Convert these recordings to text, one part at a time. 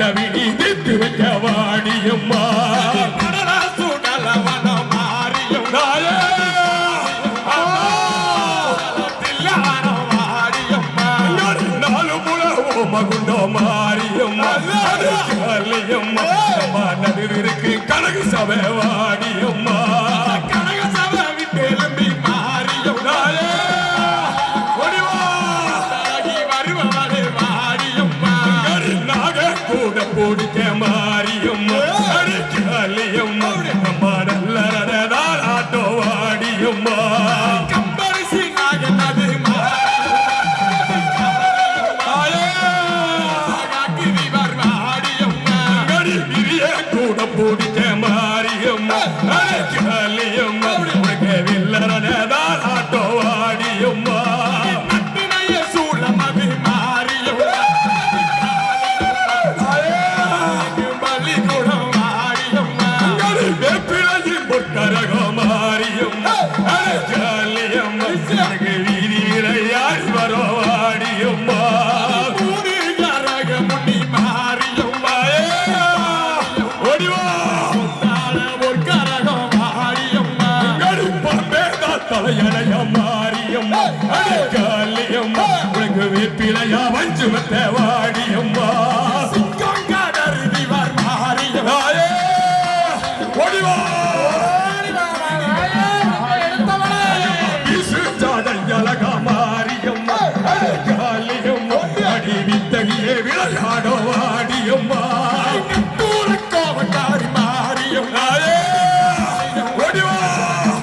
கண்டவினி தீர்த்து வைக்க வாணியம்மா மாரியம்மா கணக்கு சபை முத்தரகமாரியும் ஜாலியம் வீதியிலையார் வரவாடியும் மாரியம் காலியம் உனக்கு வேப்பிலையா வஞ்சுமத்தை வாடியம்மா ஒளிவா விளையாடோ ஆடியம்மா தூரக்கோவக்காரி மாறியம்மா ஓடிவா.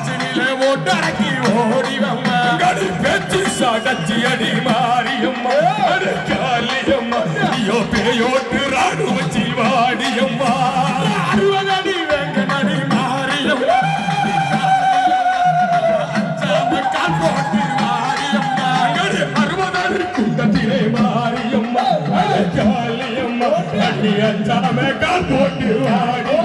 சினிலே ஓட்டடக்கி ஓடிவம்மா. கடி பேச்சு சடச்சி அடி மாறியம்மா காலியம்மா ஐயோ பேயோட்டு. ಕಲಿಯ ಚರಮೆ ಕೋಟಿ ಮಾಡಿ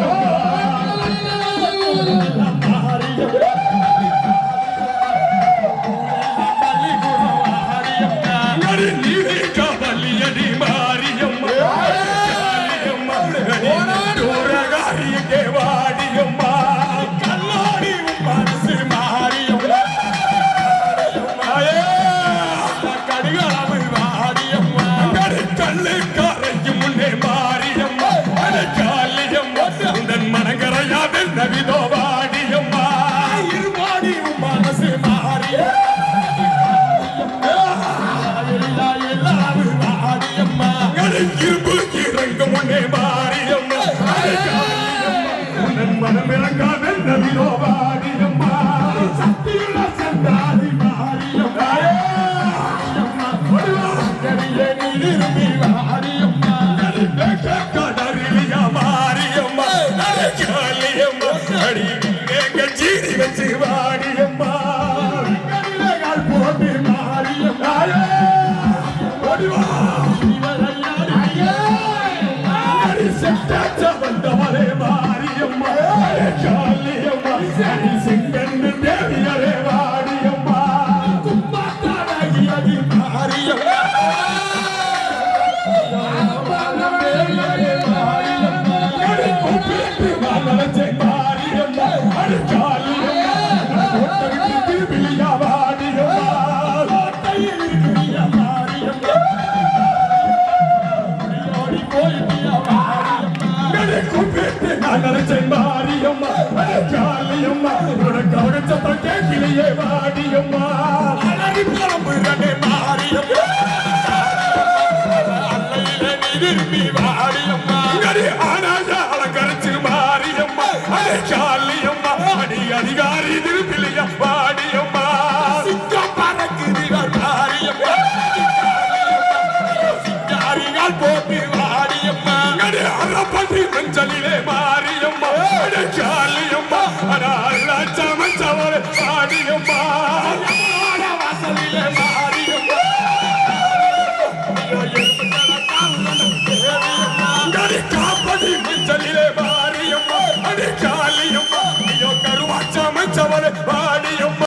Ni mi mi mi mi தங்கத்திலேயே வாடியம்மா அலறி புலம்புகளே மாறியம்மா அல்லையிலே நீ விரும்பி வாடியம்மா அடி ஆனாத அலங்கரிச்சு மாறியம்மா அடே சாலியம்மா அடி அதிகாரி திருப்பிலையா வாடியம்மா சிங்கம் பறக்குது வாரியம்மா சிங்காரிகள் போட்டு